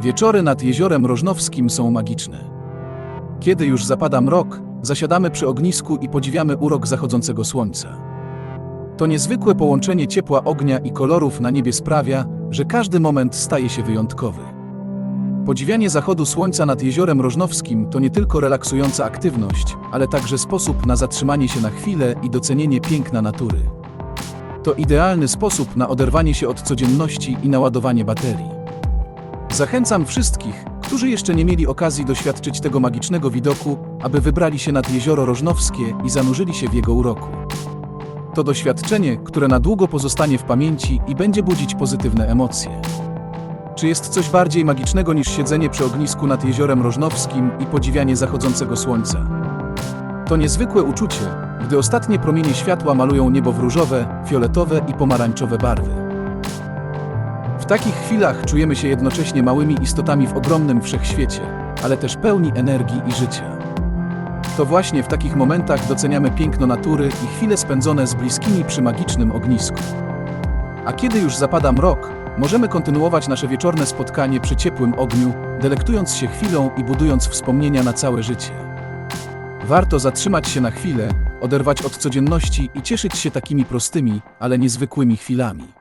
Wieczory nad jeziorem Rożnowskim są magiczne. Kiedy już zapada mrok, zasiadamy przy ognisku i podziwiamy urok zachodzącego słońca. To niezwykłe połączenie ciepła ognia i kolorów na niebie sprawia, że każdy moment staje się wyjątkowy. Podziwianie zachodu słońca nad jeziorem Rożnowskim to nie tylko relaksująca aktywność, ale także sposób na zatrzymanie się na chwilę i docenienie piękna natury. To idealny sposób na oderwanie się od codzienności i naładowanie baterii. Zachęcam wszystkich, którzy jeszcze nie mieli okazji doświadczyć tego magicznego widoku, aby wybrali się nad jezioro Rożnowskie i zanurzyli się w jego uroku. To doświadczenie, które na długo pozostanie w pamięci i będzie budzić pozytywne emocje. Czy jest coś bardziej magicznego niż siedzenie przy ognisku nad jeziorem Rożnowskim i podziwianie zachodzącego słońca? To niezwykłe uczucie, gdy ostatnie promienie światła malują niebo w różowe, fioletowe i pomarańczowe barwy. Takich chwilach czujemy się jednocześnie małymi istotami w ogromnym wszechświecie, ale też pełni energii i życia. To właśnie w takich momentach doceniamy piękno natury i chwile spędzone z bliskimi przy magicznym ognisku. A kiedy już zapada mrok, możemy kontynuować nasze wieczorne spotkanie przy ciepłym ogniu, delektując się chwilą i budując wspomnienia na całe życie. Warto zatrzymać się na chwilę, oderwać od codzienności i cieszyć się takimi prostymi, ale niezwykłymi chwilami.